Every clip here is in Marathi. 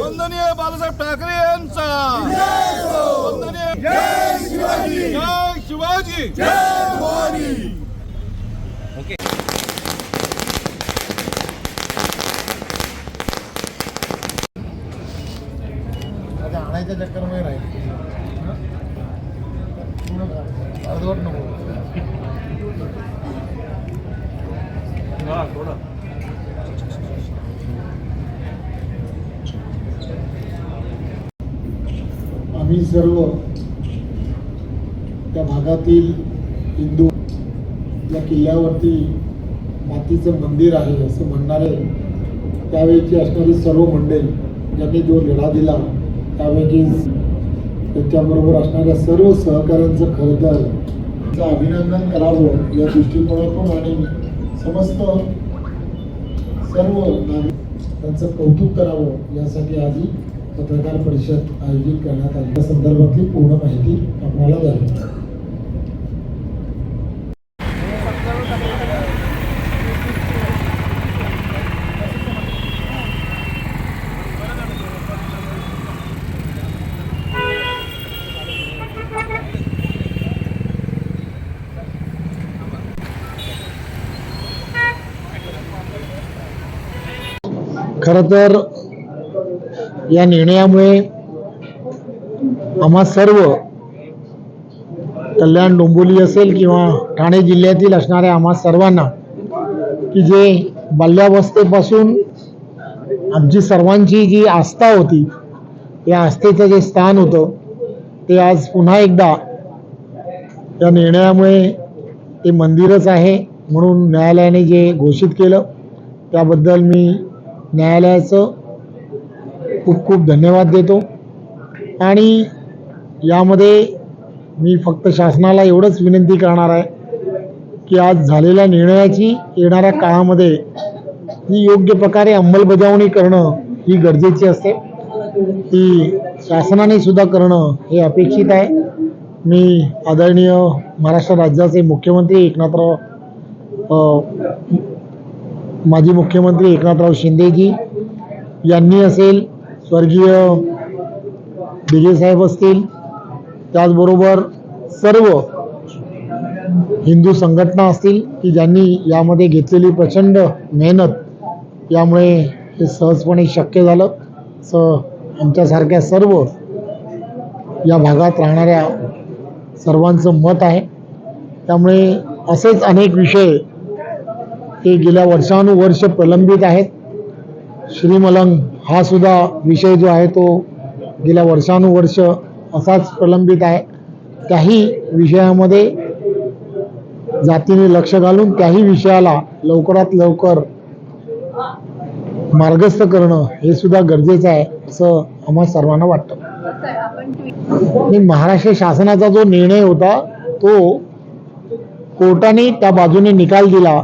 वंदनीय बाळासाहेब ठाकरे यांचा. वंदनीय जय शिवाजी. जय शिवाजी. जय भवानी आणायच्या चक्करमध्ये राहील. अर्धवट नको. आम्ही सर्व त्या भागातील हिंदू या किल्ल्यावरती मातीचं मंदिर आहे असं म्हणणारे त्यावेळीची असणारी सर्व मंडळी ज्यांनी जो लढा दिला त्यापैकी त्याच्याबरोबर असणाऱ्या सर्व सहकाऱ्यांचं खरं तर अभिनंदन करावं या दृष्टिकोनातून आणि समस्त सर्व नागरिक त्यांचं कौतुक करावं यासाठी आजही पत्रकार परिषद आयोजित करण्यात आली. या संदर्भातली पूर्ण माहिती आपल्याला द्यावी. खरं तर या निर्णयामुळे आम्हा सर्व कल्याण डोंबोली असेल किंवा ठाणे जिल्ह्यातील असणाऱ्या आम्हा सर्वांना की जे बाल्यावस्थेपासून आमची सर्वांची जी आस्था होती या आस्थेचं जे स्थान होतं ते आज पुन्हा एकदा या निर्णयामुळे ते मंदिरच आहे म्हणून न्यायालयाने जे घोषित केलं त्याबद्दल मी न्यायालयाचं खूप खूप धन्यवाद देतो. आणि यामध्ये मी फक्त शासनाला एवढंच विनंती करणार आहे की आज झालेल्या निर्णयाची येणाऱ्या काळामध्ये ही योग्य प्रकारे अंमलबजावणी करणं ही गरजेची असते. ती शासनाने सुद्धा करणं हे अपेक्षित आहे. मी आदरणीय महाराष्ट्र राज्याचे मुख्यमंत्री एकनाथराव माजी मुख्यमंत्री एकनाथराव शिंदेजी यांनी असेल स्वर्गीय विजयसाहेब असतील त्याचबरोबर सर्व हिंदू संघटना असतील की ज्यांनी यामध्ये घेतलेली प्रचंड मेहनत यामुळे हे सहजपणे शक्य झालं. स आमच्यासारख्या सर्व या भागात राहणाऱ्या सर्वांचं मत आहे. त्यामुळे असेच अनेक विषय ते गेल्या वर्षानुवर्ष प्रलंबित आहेत. श्रीमलंग हा सुद्धा विषय जो आहे तो गेल्या वर्षानुवर्ष असाच प्रलंबित आहे. त्याही विषयामध्ये जातीने लक्ष घालून त्याही विषयाला लवकरात लवकर मार्गस्थ करणं हे सुद्धा गरजेचं आहे असं आम्हा सर्वांना वाटतं. महाराष्ट्र शासनाचा जो निर्णय होता तो कोर्टाने त्या बाजूने निकाल दिला.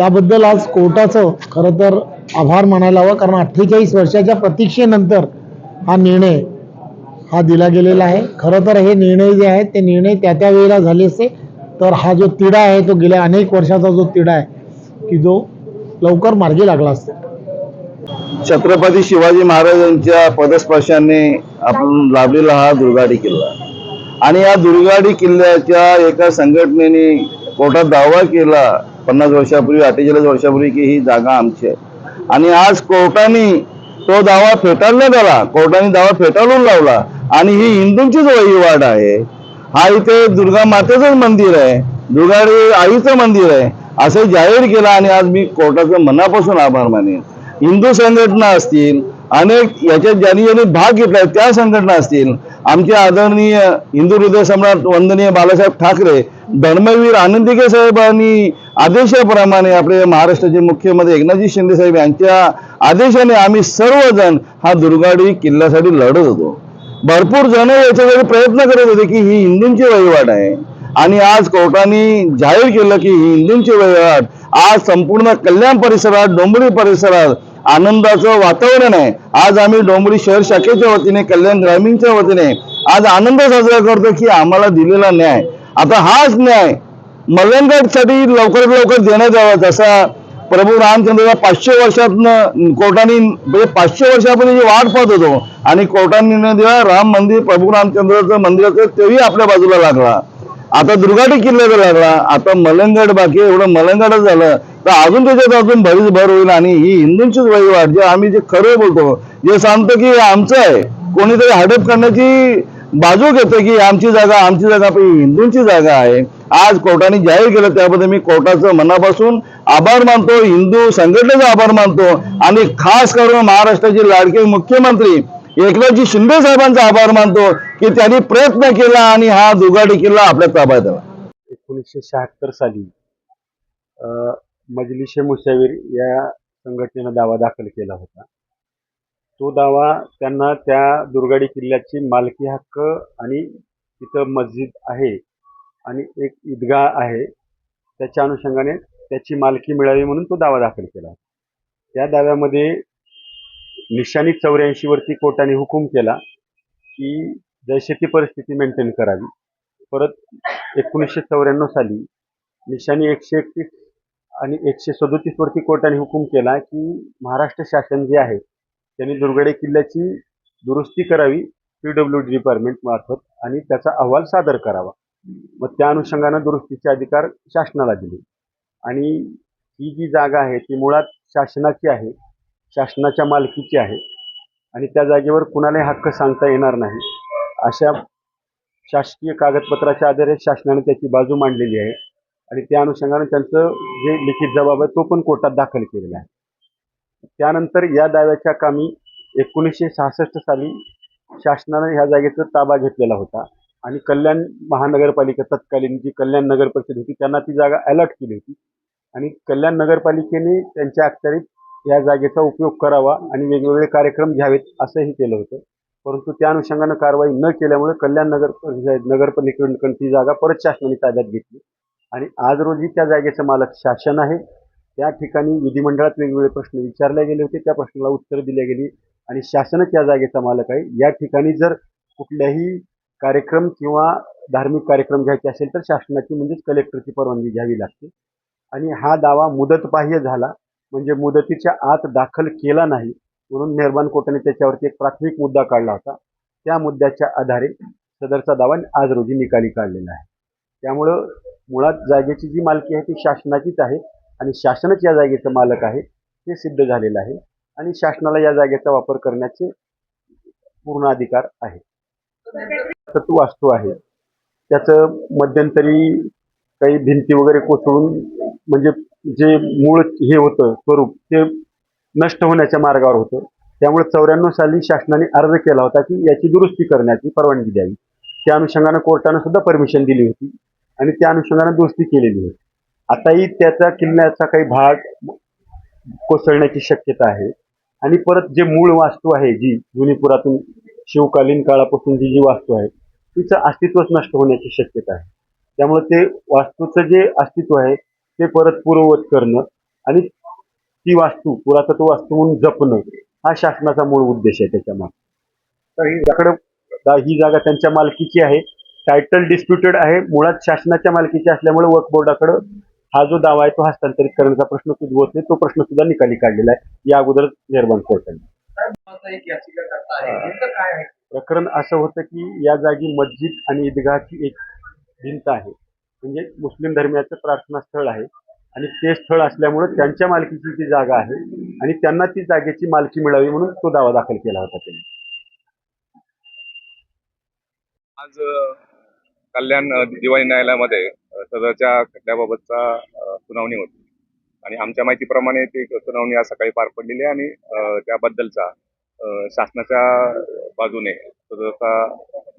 त्याबद्दल आज कोर्टाचं खरं तर आभार मानायला हवं कारण अठ्ठेचाळीस वर्षाच्या प्रतीक्षेनंतर हा निर्णय हा दिला गेलेला आहे. खरं तर हे निर्णय जे आहेत ते निर्णय त्या त्या वेळेला झाले असते. तर हा जो तिढा आहे तो गेल्या अनेक वर्षाचा जो तिढा आहे की जो लवकर मार्गी लागला असतो. छत्रपती शिवाजी महाराजांच्या पदस्पर्शाने आपण लाभलेला हा दुर्गाडी किल्ला. आणि या दुर्गाडी किल्ल्याच्या एका संघटनेने कोर्टात दावा केला पन्नास वर्षापूर्वी अठ्ठेचाळीस वर्षापूर्वी की ही जागा आमची आहे. आणि आज कोर्टाने तो दावा फेटाळण्यात आला कोर्टाने दावा फेटाळून लावला. आणि ही हिंदूंचीच वहिवाट आहे. हा इथे दुर्गा मातेच मंदिर आहे. दुर्गाडी आईचं मंदिर आहे. असं जाहीर केलं आणि आज मी कोर्टाचं मनापासून आभार मानेन. हिंदू संघटना असतील अनेक याच्यात ज्यांनी ज्यांनी भाग घेतला त्या संघटना असतील आमचे आदरणीय हिंदू हृदय सम्राट वंदनीय बाळासाहेब ठाकरे धर्मवीर आनंदिके साहेबांनी आदेशाप्रमाणे आपले महाराष्ट्राचे मुख्यमंत्री एकनाथजी शिंदे साहेब यांच्या आदेशाने आम्ही सर्वजण हा दुर्गाडी किल्ल्यासाठी लढत होतो. भरपूर जण याच्यासाठी प्रयत्न करत होते की ही हिंदूंची वहिवाट आहे. आणि आज कोर्टाने जाहीर केलं की ही हिंदूंची वहिवाट. आज संपूर्ण कल्याण परिसरात डोंबिवली परिसरात आनंदाचं वातावरण आहे. आज आम्ही डोंबरी शहर शाखेच्या वतीने कल्याण ग्रामीणच्या वतीने आज आनंद साजरा करतो की आम्हाला दिलेला न्याय. आता हाच न्याय मलंगडसाठी लवकरात लवकर देण्यात यावा. जसा प्रभू रामचंद्रला पाचशे वर्षातनं कोर्टाने म्हणजे पाचशे वर्षापर्यंत जी वाट पाहत होतो आणि कोर्टाने निर्णय दिला राम मंदिर प्रभू रामचंद्राचं मंदिराचं तेही आपल्या बाजूला लागला. आता दुर्गाटी किल्ल्याचा लागला आता मलंगड बाकी एवढं मलंगडच झालं तर अजून त्याच्यात अजून भरीच भर होईल आणि ही हिंदूंचीच वहिवाट जे आम्ही जे खरं बोलतो जे सांगतो की आमचं आहे कोणीतरी हडप करण्याची बाजू घेतो की आमची जागा आमची जागा पण हिंदूंची जागा आहे. आज कोर्टाने जाहीर केलं त्याबद्दल मी कोर्टाचं मनापासून आभार मानतो हिंदू संघटनेचा आभार मानतो आणि खास करून महाराष्ट्राचे लाडके मुख्यमंत्री एकनाथजी शिंदे साहेबांचा आभार मानतो की त्यांनी प्रयत्न केला आणि हा दुगाडी किल्ला आपल्या ताब्यात आला. एकोणीसशे शहात्तर साली मजलिशे मुसावीर या संघटनेनं दावा दाखल केला होता. तो दावा त्यांना त्या दुर्गाडी किल्ल्याची मालकी हक्क आणि तिथं मस्जिद आहे आणि एक ईदगाह आहे त्याच्या अनुषंगाने त्याची मालकी मिळावी म्हणून तो दावा दाखल केला त्या दाव्यामध्ये निशाणी चौऱ्याऐंशी वरती कोर्टाने हुकूम केला की जैसे ती परिस्थिती मेंटेन करावी. परत एकोणीसशे चौऱ्याण्णव साली निशाणी एकशे एकतीस आणि एकशे सदोतीसवरती कोर्टाने हुकूम केला की महाराष्ट्र शासन जे आहे त्यांनी दुर्गडे किल्ल्याची दुरुस्ती करावी पी डब्ल्यू डी डिपार्टमेंट मार्फत आणि त्याचा अहवाल सादर करावा. मग त्या अनुषंगानं दुरुस्तीचे अधिकार शासनाला दिले. आणि ही जी जागा आहे ती मुळात शासनाची आहे शासनाच्या मालकीची आहे. आणि त्या जागेवर कुणालाही हक्क सांगता येणार नाही. अशा शासकीय कागदपत्राच्या आधारे शासनाने त्याची बाजू मांडलेली आहे. आणि त्या अनुषंगाने त्यांचं जे लिखित जबाब आहे तो पण कोर्टात दाखल केलेला आहे. त्यानंतर या दाव्याच्या कामी एकोणीसशे सहासष्ट साली शासनानं ह्या जागेचा ताबा घेतलेला होता. आणि कल्याण महानगरपालिका तत्कालीन जी कल्याण नगर परिषद होती त्यांना ती जागा अलॉट केली होती. आणि कल्याण नगरपालिकेने त्यांच्या अखत्यारीत या जागेचा उपयोग करावा आणि वेगवेगळे कार्यक्रम घ्यावेत असंही केलं होतं. परंतु त्या अनुषंगानं कारवाई न केल्यामुळे कल्याण नगर नगरपालिकेकडून ती जागा परत शासनाने ताब्यात घेतली. आणि आज रोजी त्या जागेचं मालक शासन आहे. त्या ठिकाणी विधिमंडळात वेगवेगळे प्रश्न विचारले गेले होते. त्या प्रश्नाला उत्तर दिले गेली. आणि शासनच या जागेचा मालक आहे. या ठिकाणी जर कुठल्याही कार्यक्रम किंवा धार्मिक कार्यक्रम घ्यायचे असेल तर शासनाची म्हणजेच कलेक्टरची परवानगी घ्यावी लागते. आणि हा दावा मुदतबाह्य झाला. म्हणजे मुदतीच्या आत दाखल केला नाही. म्हणून मेहरबान कोर्टाने त्याच्यावरती एक प्राथमिक मुद्दा काढला होता. त्या मुद्द्याच्या आधारे सदरचा दावा आज रोजी निकाली काढलेला आहे. त्यामुळं मुळात जागेची जी मालकी आहे ती शासनाचीच आहे आणि शासनच या जागेचं मालक आहे हे सिद्ध झालेलं आहे आणि शासनाला या जागेचा वापर करण्याचे पूर्ण अधिकार आहे. तो वास्तू आहे. त्याचं मध्यंतरी काही भिंती वगैरे कोसळून म्हणजे जे मूळ हे होतं स्वरूप ते नष्ट होण्याच्या मार्गावर होतं. त्यामुळे चौऱ्याण्णव साली शासनाने अर्ज केला होता की याची दुरुस्ती करण्याची परवानगी द्यावी. त्या अनुषंगानं कोर्टानं सुद्धा परमिशन दिली होती आणि त्या अनुषंगानं दुरुस्ती केलेली होती. आताही त्याचा किल्ल्याचा काही भाग कोसळण्याची शक्यता आहे. आणि परत जे मूळ वास्तू आहे जी जुनी पुरातून शिवकालीन काळापासून जी जी वास्तू आहे तिचं अस्तित्वच नष्ट होण्याची शक्यता आहे. त्यामुळे ते वास्तूचं जे अस्तित्व आहे ते परत पूर्ववत करणं आणि ती वास्तू पुरातत्व वास्तू म्हणून जपणं हा शासनाचा मूळ उद्देश आहे त्याच्यामागे. तर ही ही जागा त्यांच्या मालकीची आहे. टायटल डिस्प्युटेड आहे. मुळात शासनाच्या मालकीची असल्यामुळे वक्फ हा जो दावा आहे तो हस्तांतरित करण्याचा प्रश्न उद्भवत नाही. तो प्रश्न सुद्धा निकाली काढलेला आहे. या अगोदर निर्माण कोर्टाने करता प्रकरण असं होतं की या जागी मस्जिद आणि ईदगाहची एक भिंत आहे. म्हणजे मुस्लिम धर्मियाचं प्रार्थनास्थळ आहे. आणि ते स्थळ असल्यामुळं त्यांच्या मालकीची ती जागा आहे आणि त्यांना ती जागेची मालकी मिळावी म्हणून तो दावा दाखल केला होता त्यांनी. आज कल्याण दिवाळी दिवाणी न्यायालयामध्ये सदरच्या खटल्याबाबतचा सुनावणी होती. आणि आमच्या माहितीप्रमाणे ती सुनावणी आज सकाळी पार पडलेली आहे आणि त्याबद्दलचा शासनाच्या बाजूने सदरचा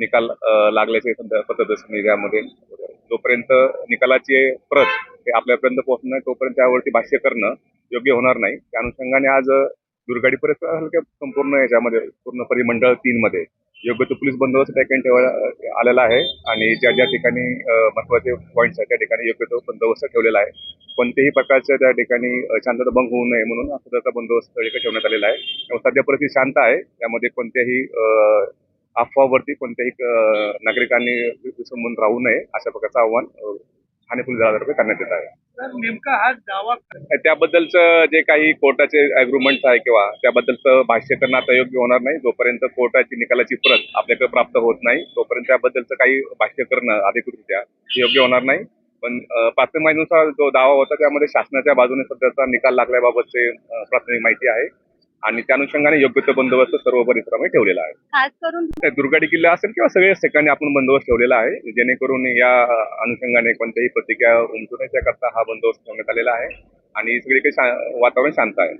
निकाल लागल्याचे सध्या पत्रदर्शनी यामध्ये जोपर्यंत निकालाची प्रत हे आपल्यापर्यंत पोहोचणं तोपर्यंत त्यावरती भाष्य करणं योग्य होणार नाही. त्या अनुषंगाने आज दुर्गाडी परिसर हलक्या संपूर्ण याच्यामध्ये पूर्ण परिमंडळ तीन मध्ये योग्य तो पोलीस बंदोबस्त ठिकाणी ठेवायला आलेला आहे आणि ज्या ज्या ठिकाणी महत्त्वाचे पॉईंट्स आहेत त्या ठिकाणी योग्य तो बंदोबस्त ठेवलेला आहे. कोणत्याही प्रकारच्या त्या ठिकाणी शांतता भंग होऊ नये म्हणून सदरचा बंदोबस्त ठेवण्यात आलेला आहे. सध्या परिस्थिती शांत आहे. त्यामध्ये कोणत्याही अफवावरती कोणत्याही नागरिकांनी विसंबून राहू नये अशा प्रकारचं आव्हान ठाणे पोलीस दलातर्फे करण्यात येत आहे. नेमका हा दावा त्याबद्दलचं जे काही कोर्टाचे अग्रीमेंट आहे किंवा त्याबद्दलचं भाष्य करणं आता योग्य होणार नाही. जोपर्यंत कोर्टाची निकालाची प्रत आपल्याकडे प्राप्त होत नाही तोपर्यंत त्याबद्दलचं काही भाष्य करणं अधिकृतरित्या योग्य होणार नाही. पण प्राथमिक माहितीनुसार जो दावा होता त्यामध्ये शासनाच्या बाजूने सध्याचा निकाल लागल्याबाबतचे प्राथमिक माहिती आहे. आणि त्या अनुषंगाने योग्य तो बंदोबस्त सर्व परिसरामध्ये ठेवलेला आहे. खास करून दुर्गाडी किल्ला असेल किंवा सगळ्याच ठिकाणी आपण बंदोबस्त ठेवलेला आहे जेणेकरून या अनुषंगाने कोणत्याही प्रतिक्रिया उमटू नये त्याकरता हा बंदोबस्त ठेवण्यात आलेला आहे. आणि सगळीकडे शा- वातावरण शांत आहे.